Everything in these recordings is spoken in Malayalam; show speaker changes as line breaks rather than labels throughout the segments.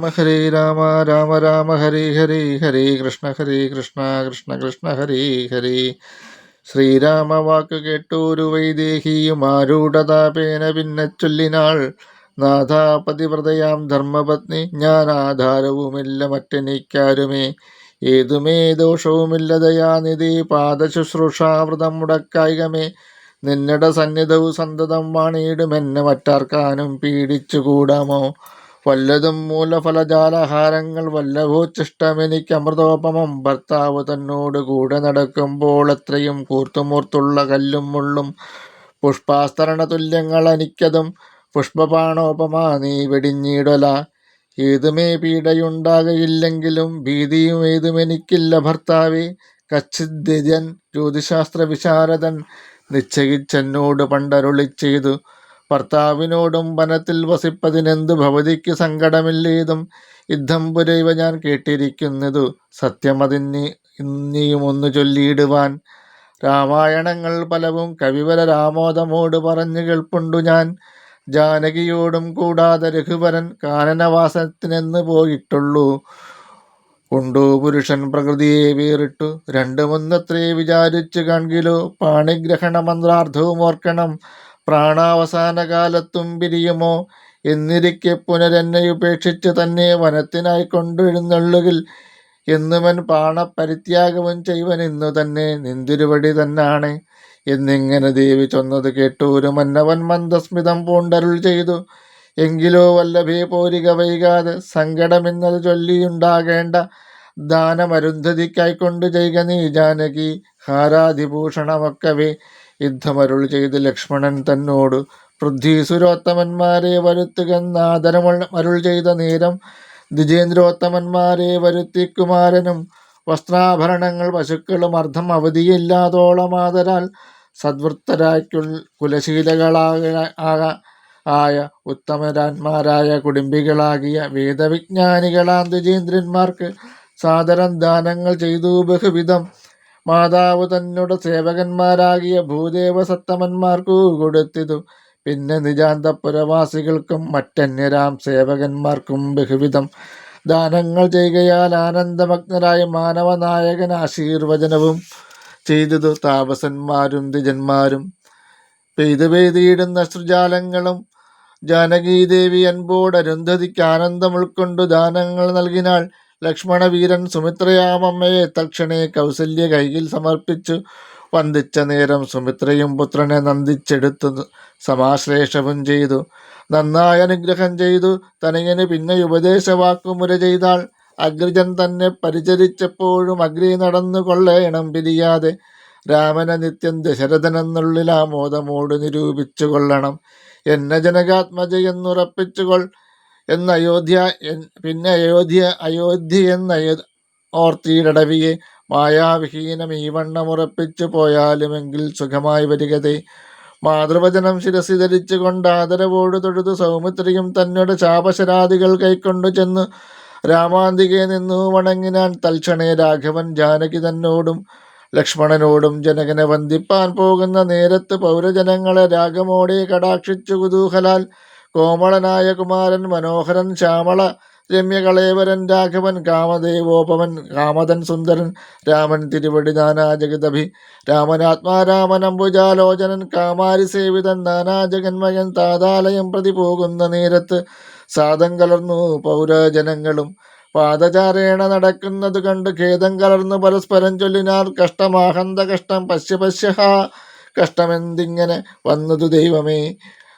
രാമ ഹരേ രാമ രാമ രാമ ഹരേ ഹരേ ഹരേ കൃഷ്ണ ഹരേ കൃഷ്ണ കൃഷ്ണ കൃഷ്ണ ഹരേ ഹരേ. ശ്രീരാമ വാക്ക് കേട്ടൂരു വൈദേഹിയും ആരൂഢതാപേന പിന്നെ ചൊല്ലിനാൾ. നാഥ ധർമ്മപത്നി ഞാൻ ആധാരവുമില്ല മറ്റെനിക്കാരുമേ. ഏതുമേ ദോഷവുമില്ല ദയാനിധി പാദശുശ്രൂഷാവൃതം മുടക്കായികമേ. നിന്നട സന്നിധവും സന്തതം വാണിയിടുമെന്നെ മറ്റാർക്കാനും പീഡിച്ചുകൂടാമോ? വല്ലതും മൂലഫലജാലഹാരങ്ങൾ വല്ലഭോച്ചിഷ്ടമെനിക്ക് അമൃതോപമം. ഭർത്താവ് തന്നോട് കൂടെ നടക്കുമ്പോൾ എത്രയും കൂർത്തുമൂർത്തുള്ള കല്ലും മുള്ളും പുഷ്പാസ്തരണ തുല്യങ്ങൾ എനിക്കതും. പുഷ്പപാണോപമാ നീ വെടിഞ്ഞിടല. ഏതുമേ പീഡയുണ്ടാകയില്ലെങ്കിലും ഭീതിയും ഏതുമെനിക്കില്ല ഭർത്താവേ. കച്ചിദ്യജൻ ജ്യോതിശാസ്ത്ര വിശാരദൻ നിശ്ചയിച്ചെന്നോട് പണ്ടരുളി ചെയ്തു ഭർത്താവിനോടും വനത്തിൽ വസിപ്പതിനെന്തു ഭവതിക്ക് സങ്കടമില്ലേതും യുദ്ധം പുരൈവ ഞാൻ കേട്ടിരിക്കുന്നതു സത്യമതിന് ഇന്നിയും ഒന്നു ചൊല്ലിയിടുവാൻ. രാമായണങ്ങൾ പലവും കവിവര രാമോദമോട് പറഞ്ഞു കേൾപ്പുണ്ടു ഞാൻ. ജാനകിയോടും കൂടാതെ രഘുവരൻ കാനനവാസത്തിനെന്ന് പോയിട്ടുള്ളൂ. ഉണ്ടു പുരുഷൻ പ്രകൃതിയെ വേറിട്ടു. രണ്ടുമൊന്നത്രേ വിചാരിച്ചു കാൺകിലോ. പാണിഗ്രഹണ മന്ത്രാർത്ഥവും ഓർക്കണം. പ്രാണാവസാന കാലത്തും പിരിയുമോ? എന്നിരിക്കെ പുനരെന്നെയുപേക്ഷിച്ച് തന്നെ വനത്തിനായി കൊണ്ടെഴുന്നള്ളുകിൽ എന്നുവൻ പാണപരിത്യാഗവും ചെയ്വൻ ഇന്നു തന്നെ നിന്തിരുവടി തന്നാണ്. എന്നിങ്ങനെ ദേവി ചൊന്നത് കേട്ടു ഒരു മന്നവൻ മന്ദസ്മിതം പൂണ്ടരുൾ ചെയ്തു. എങ്കിലോ വല്ലഭേ പോരിക വൈകാതെ സങ്കടമെന്നത് ചൊല്ലിയുണ്ടാകേണ്ട ദാനമരുന്ധതിക്കായിക്കൊണ്ട് ചെയ്യുക നീ ജാനകി ഹാരാതിഭൂഷണമൊക്കവേ യുദ്ധമരുൾ ചെയ്ത് ലക്ഷ്മണൻ തന്നോട് പൃഥ്വീസുരോത്തമന്മാരെ വരുത്തുകെന്നാദരമുള്ള അരുൾ ചെയ്ത നേരം ദ്വിജേന്ദ്രോത്തമന്മാരെ വരുത്തി കുമാരനും വസ്ത്രാഭരണങ്ങൾ പശുക്കളും അർദ്ധം അവധിയില്ലാതോളമാതരാൽ സദ്വൃത്തരായ്ക്കുൾ കുലശീലകളാക ആക ആയ ഉത്തമരാന്മാരായ കുടുംബികളാകിയ വേദവിജ്ഞാനികളാം ദ്വിജേന്ദ്രന്മാർക്ക് സാദരം ദാനങ്ങൾ ചെയ്തു. ബഹുവിധം മാതാവ് തന്നോട് സേവകന്മാരാകിയ ഭൂദേവ സത്തമന്മാർക്കു കൊടുത്തിതു. പിന്നെ നിജാന്തപുരവാസികൾക്കും മറ്റന്യരാം സേവകന്മാർക്കും ബഹുവിധം. ദാനങ്ങൾ ചെയ്യുകയാൽ ആനന്ദമഗ്നരായ മാനവനായകൻ ആശീർവചനവും ചെയ്തതു താപസന്മാരും ദ്വിജന്മാരും. പെയ്തു പെയ്തിയിടുന്ന സൃജാലങ്ങളും ജാനകീദേവി അൻപോട് അരുന്ധതിക്ക് ആനന്ദം ഉൾക്കൊണ്ടു ദാനങ്ങൾ നൽകിനാൾ ലക്ഷ്മണവീരൻ സുമിത്രയാമമ്മയെ തക്ഷണെ കൗസല്യ കൈയിൽ സമർപ്പിച്ചു. വന്ദിച്ച നേരം സുമിത്രയും പുത്രനെ നന്ദിച്ചെടുത്തു സമാശ്ലേഷവും ചെയ്തു. നന്നായി അനുഗ്രഹം ചെയ്തു. തനയന് പിന്നെ ഉപദേശവാക്കുമുര ചെയ്താൾ അഗ്രജൻ തന്നെ പരിചരിച്ചപ്പോഴും അഗ്രി നടന്നു കൊള്ളേണം പിരിയാതെ. രാമന നിത്യം ദശരഥനെന്നുള്ളിൽ ആമോദമോട് നിരൂപിച്ചു കൊള്ളണം എന്ന ജനകാത്മജയെന്നുറപ്പിച്ചുകൊൾ എന്ന് അയോധ്യ പിന്നെ അയോധ്യ അയോധ്യ എന്ന ഓർത്തിയിലടവിയെ മായാവിഹീനം ഈ വണ്ണമുറപ്പിച്ചു പോയാലുമെങ്കിൽ സുഖമായി വരികതേ. മാതൃവചനം ശിരസി ധരിച്ചു കൊണ്ട് ആദരവോട് തൊഴുതു സൗമിത്രിയും തന്നോട് ശാപശരാദികൾ കൈക്കൊണ്ടു ചെന്ന് രാമാന്തികെ നിന്നു വണങ്ങിനാൻ തൽക്ഷണേ രാഘവൻ ജാനകി തന്നോടും ലക്ഷ്മണനോടും ജനകനെ വന്ദിപ്പാൻ പോകുന്ന നേരത്ത് പൗരജനങ്ങളെ രാഗമോടെ കടാക്ഷിച്ചു കുതൂഹലാൽ കോമളനായ കുമാരൻ മനോഹരൻ ശ്യാമള രമ്യകളേവരൻ രാഘവൻ കാമദേവോപമൻ കാമതൻ സുന്ദരൻ രാമൻ തിരുവടി നാനാജഗതഭി രാമനാത്മാരാമൻ അംബുജാലോചനൻ കാമാരി സേവിതൻ നാനാജഗന്മയൻ താതാലയം പ്രതി പോകുന്ന നേരത്ത് സാദം കലർന്നു പൗരജനങ്ങളും. പാദചാരേണ നടക്കുന്നത് കണ്ട് ഖേദം കലർന്നു പരസ്പരം ചൊല്ലിനാൽ കഷ്ടമാഹന്ത കഷ്ടം പശ്യ പശ്യഹ കഷ്ടമെന്തിങ്ങനെ വന്നതു ദൈവമേ?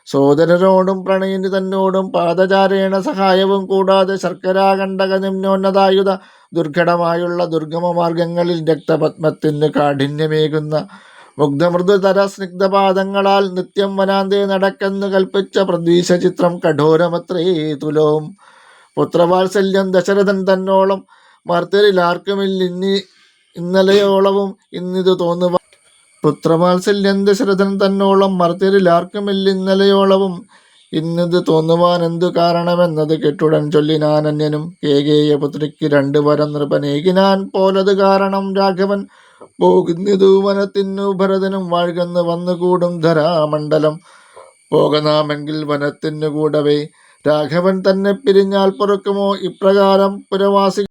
സോദരരോടും പ്രണയിനി തന്നോടും പാദചാരേണ സഹായവും കൂടാതെ ശർക്കരാകണ്ടക നിമ്നോന്നതായുധ ദുർഘടമായുള്ള ദുർഗമ മാർഗങ്ങളിൽ രക്തപത്മത്തിന് കാഠിന്യമേകുന്ന മുഗ്ധമൃദുതര സ്നിഗ്ധപാദങ്ങളാൽ നിത്യം വനാന്തേ നടക്കെന്ന് കൽപ്പിച്ച പ്രതീശ ചിത്രം കഠോരമത്രേ തുലോം. പുത്രവാത്സല്യം ദശരഥൻ തന്നോളം മർത്തരിൽ ആർക്കുമില്ലിന്നി ഇന്നലെയോളവും ഇന്നിത് തോന്നുക പുത്രവാത്സല്യം ദശരഥൻ തന്നോളം ഇന്നലെയോളവും ഇന്നത് തോന്നുവാൻ എന്തു കാരണമെന്നത് കെട്ടുടൻ ചൊല്ലിനാൻ അന്യനും കേകേയ പുത്രിക്ക് രണ്ടു വരം നൃപനേകിനാൻ പോലത് കാരണം രാഘവൻ പോകുന്നതു വനത്തിനു ഭരതനും വാഴ്കന്ന് വന്നുകൂടും ധരാമണ്ഡലം. പോകനാമെങ്കിൽ വനത്തിനു കൂടവേ രാഘവൻ തന്നെ പിരിഞ്ഞാൽ പൊറുക്കുമോ? ഇപ്രകാരം പുരവാസി